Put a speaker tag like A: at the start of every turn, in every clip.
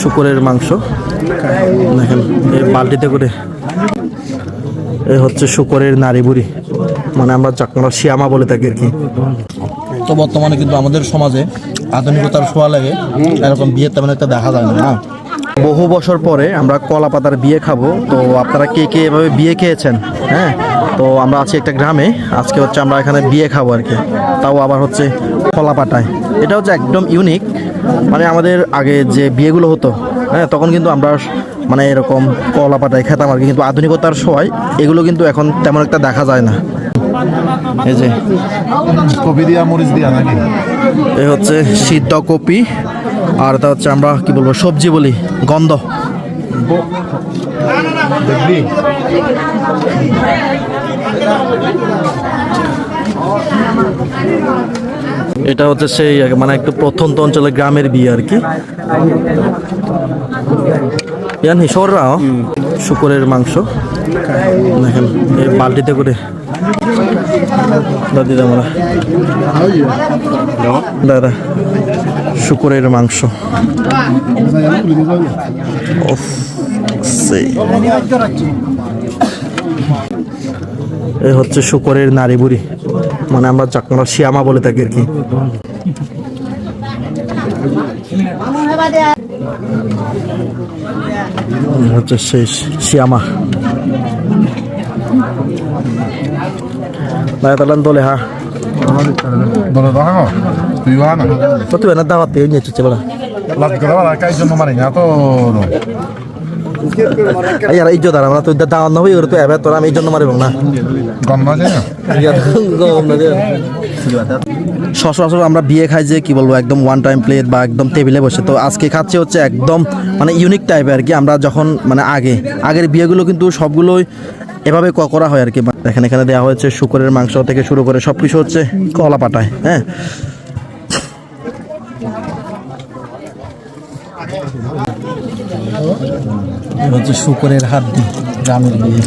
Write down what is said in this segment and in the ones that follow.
A: শুকরের মাংস। দেখেন, এই বালতিতে করে এ হচ্ছে শুকরের নারী বুড়ি। মানে আমরা চাকমা শিয়ামা বলে থাকি আর কি। তো বর্তমানে কিন্তু আমাদের সমাজে আধুনিকতার ছোঁয়া লাগে, এরকম বিয়ে তেমন একটা দেখা যায় না? বহু বছর পরে আমরা কলা পাতার বিয়ে খাব। তো আপনারা কে কে এভাবে বিয়ে খেয়েছেন? হ্যাঁ? তো আমরা আছি একটা গ্রামে। আজকে হচ্ছে আমরা এখানে বিয়ে খাব আর কি। তাও আবার হচ্ছে কলা পাতায় এটা হচ্ছে একদম ইউনিক মানে আমাদের আগে যে বিয়েগুলো হতো হ্যাঁ তখন কিন্তু আমরা মানে এরকম কলা পাতায় খেতাম আর কি। কিন্তু আধুনিকতার সময় এগুলো কিন্তু এখন তেমন একটা দেখা যায় না। এই যে
B: কপি দিয়া মরিচ দিয়া নাকি?
A: এই হচ্ছে সিদ্ধ কপি আর তা হচ্ছে আমরা কি বলব সবজি বলি গন্ধ।
B: দেখবি?
A: এটা হচ্ছে সেই মানে একটু প্রত্যন্ত অঞ্চলে গ্রামের বিয়ে আর কি। ইয়ান হিসররা শুকরের মাংস। দেখেন এই বালতিতে করে। দাদি আমরা দাদা শুকরের মাংস। এই হচ্ছে শুকরের নারী বুড়ি। মানে আমরা চাকমা শিয়ামা বলে থাকি আর কি। হচ্ছে সেই শিয়ামা। ভাই, তাহলে হ্যাঁ
B: দলে হা না
A: তো তুই এনে দাওয়াত নিয়ে চুচ্ছে বলা
B: লাজ করে কাই জন্য মারি না তো
A: এই আর ইজ্জত আর আমরা তুই দাওয়াত না হই তো এবার তোরা আমি এই জন্য মারিব না।
B: গম না না
A: সচরাচর আমরা বিয়ে খাই যে, কি বলব, একদম ওয়ান টাইম প্লেট বা একদম টেবিলে বসে। তো আজকে খাচ্ছি হচ্ছে একদম মানে ইউনিক টাইপের আর কি। আমরা যখন মানে আগে, আগের বিয়েগুলো কিন্তু সবগুলোই এভাবে ক- করা হয় আর কি। এখানে এখানে দেওয়া হয়েছে শুকরের মাংস থেকে শুরু করে সব কিছু হচ্ছে কলা পাটায় হ্যাঁ? হচ্ছে শুকরের হাত দি গ্রামের বিয়ে।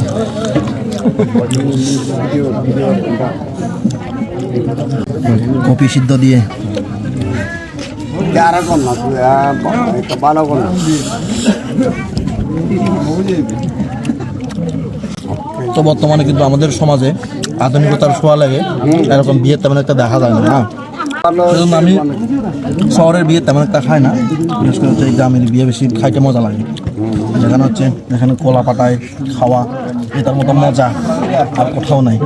A: কপি সিদ্ধ দিয়ে। তো বর্তমানে কিন্তু আমাদের সমাজে আধুনিকতার ছোঁয়া লাগে এরকম বিয়ে তেমন একটা দেখা যায় না? আমি শহরের বিয়ে তেমন একটা খাই না বিশেষ করে হচ্ছে গ্রামের বিয়ে বেশি খাইতে মজা লাগে। যেখানে হচ্ছে এখানে কলা পাটায় খাওয়া এটার মতো মজা আর কোথাও নাই।